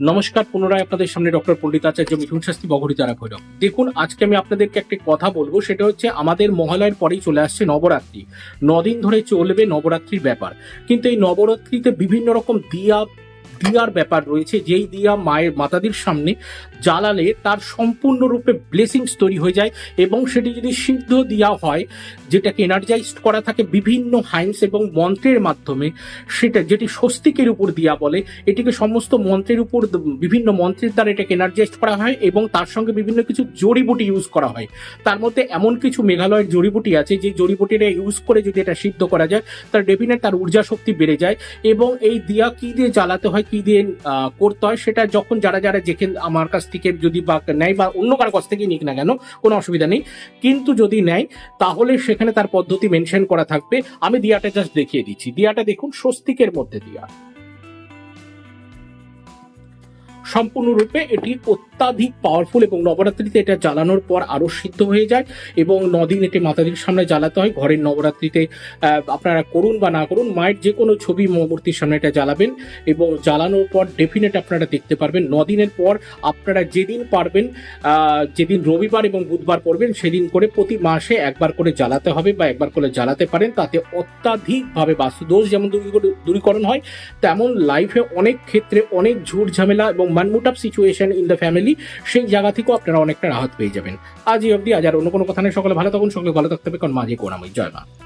নমস্কার, পুনরায় আপনাদের সামনে ডক্টর পণ্ডিত আচার্য মিঠুন শাস্তি বগরি তারা ভৈরব দেখুন, আজকে আমি আপনাদেরকে একটি কথা বলব, সেটা হচ্ছে আমাদের মহালয়ের পরেই চলে আসছে নবরাত্রি। নদিন ধরে চলবে নবরাত্রির ব্যাপার। কিন্তু এই নবরাত্রিতে বিভিন্ন রকম দিয়া দিয়ার ব্যাপার রয়েছে, যেই দিয়া মায়ের মাতাদের সামনে জ্বালালে তার সম্পূর্ণরূপে ব্লেসিংস তৈরি হয়ে যায় এবং সেটি যদি সিদ্ধ দিয়া হয়, যেটাকে এনার্জাইজড করা থাকে বিভিন্ন হাইমস এবং মন্ত্রের মাধ্যমে, সেটা যেটি স্বস্তিকের উপর দিয়া বলে, এটিকে সমস্ত মন্ত্রের উপর, বিভিন্ন মন্ত্রের দ্বারা এটাকে এনার্জাইজড করা হয় এবং তার সঙ্গে বিভিন্ন কিছু জড়িবুটি ইউজ করা হয়। তার মধ্যে এমন কিছু মেঘালয়ের জড়িবুটি আছে, যে জড়িবুটিটা ইউজ করে যদি এটা সিদ্ধ করা যায়, তার ডেফিনেট তার ঊর্জা শক্তি বেড়ে যায় এবং এই দিয়া কি দিয়ে জ্বালাতে হয় কি দিয়ে করতে হয় সেটা যখন যারা যারা যেখান আমার কাছ থেকে যদি বা নেয় বা অন্য কারও কাছ থেকে নিক না কেন, কোনো অসুবিধা নেই। কিন্তু যদি নেয়, তাহলে সেখানে তার পদ্ধতি মেনশন করা থাকবে। আমি দিয়াটা জাস্ট দেখিয়ে দিচ্ছি। দিয়াটা দেখুন, স্বস্তিকের মধ্যে দিয়া। সম্পূর্ণরূপে এটি অত্যাধিক পাওয়ারফুল এবং নবরাত্রিতে এটা জ্বালানোর পর আরও সিদ্ধ হয়ে যায় এবং নদিন এটি মাতাদির সামনে জ্বালাতে হয়। ঘরের নবরাত্রিতে আপনারা করুন বা না করুন, মায়ের যে কোনো ছবি মূর্তির সামনে এটা জ্বালাবেন এবং জ্বালানোর পর ডেফিনেট আপনারা দেখতে পারবেন। নদিনের পর আপনারা যেদিন পারবেন যেদিন রবিবার এবং বুধবার পড়বেন, সেদিন করে প্রতি মাসে একবার করে জ্বালাতে হবে বা একবার করে জ্বালাতে পারেন। তাতে অত্যাধিকভাবে বাস্তুদোষ যেমন দূরীকরণ হয়, তেমন লাইফে অনেক ক্ষেত্রে অনেক ঝুট ঝামেলা এবং মানমুট আপ সিচুয়েশন ইন দ্য ফ্যামিলি সেই জায়গা থেকেও আপনারা অনেকটা রাহত পেয়ে যাবেন। আজই অব্দি আজ আর অন্য কোনো কথা নেই। সকলে ভালো থাকুন, সকলে ভালো থাকতে হবে। কারণ মাঝে কোনাময় জয় মা।